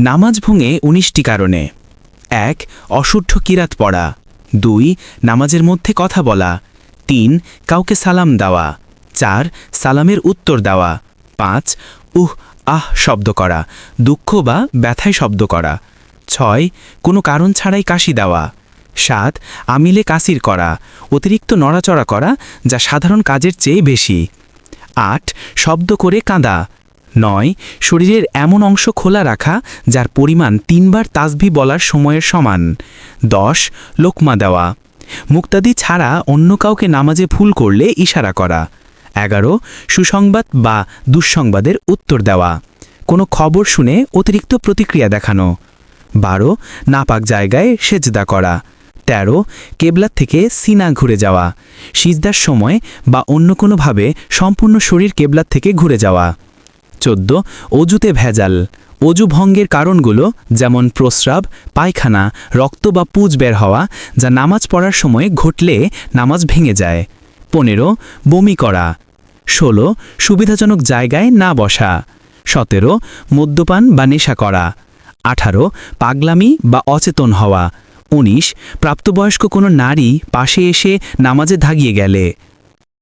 নামাজ ভঙে উনিশটি কারণে। এক, অশুদ্ধ কিরাত পড়া। দুই, নামাজের মধ্যে কথা বলা। তিন, কাউকে সালাম দেওয়া। চার, সালামের উত্তর দেওয়া। পাঁচ, উহ, আহ শব্দ করা। দুঃখ বা ব্যথায় শব্দ করা। ছয়, কোনো কারণ ছাড়াই কাশি দেওয়া। সাত, আমিলে কাসির করা। অতিরিক্ত নড়াচড়া করা, যা সাধারণ কাজের চেয়ে বেশি। আট, শব্দ করে কাঁদা। নয়, শরীরের এমন অংশ খোলা রাখা যার পরিমাণ তিনবার তাসবি বলার সময়ের সমান। দশ, লোকমা দেওয়া। মুক্তাদি ছাড়া অন্য কাউকে নামাজে ভুল করলে ইশারা করা। এগারো, সুসংবাদ বা দুঃসংবাদের উত্তর দেওয়া। কোনো খবর শুনে অতিরিক্ত প্রতিক্রিয়া দেখানো। বারো, নাপাক জায়গায় সেজদা করা। তেরো কেবলার থেকে সিনা ঘুরে যাওয়া। সিজদার সময় বা অন্য কোনোভাবে সম্পূর্ণ শরীর কেবলার থেকে ঘুরে যাওয়া। চোদ্দ, অজুতে ভেজাল। অজু ভঙ্গের কারণগুলো যেমন প্রস্রাব, পায়খানা, রক্ত বা পুজ বের হওয়া যা নামাজ পড়ার সময় ঘটলে নামাজ ভেঙে যায়। পনেরো, বমি করা। ষোলো, সুবিধাজনক জায়গায় না বসা। সতেরো, মদ্যপান বা নেশা করা। আঠারো, পাগলামি বা অচেতন হওয়া। উনিশ, প্রাপ্তবয়স্ক কোনো নারী পাশে এসে নামাজে ধাগিয়ে গেলে।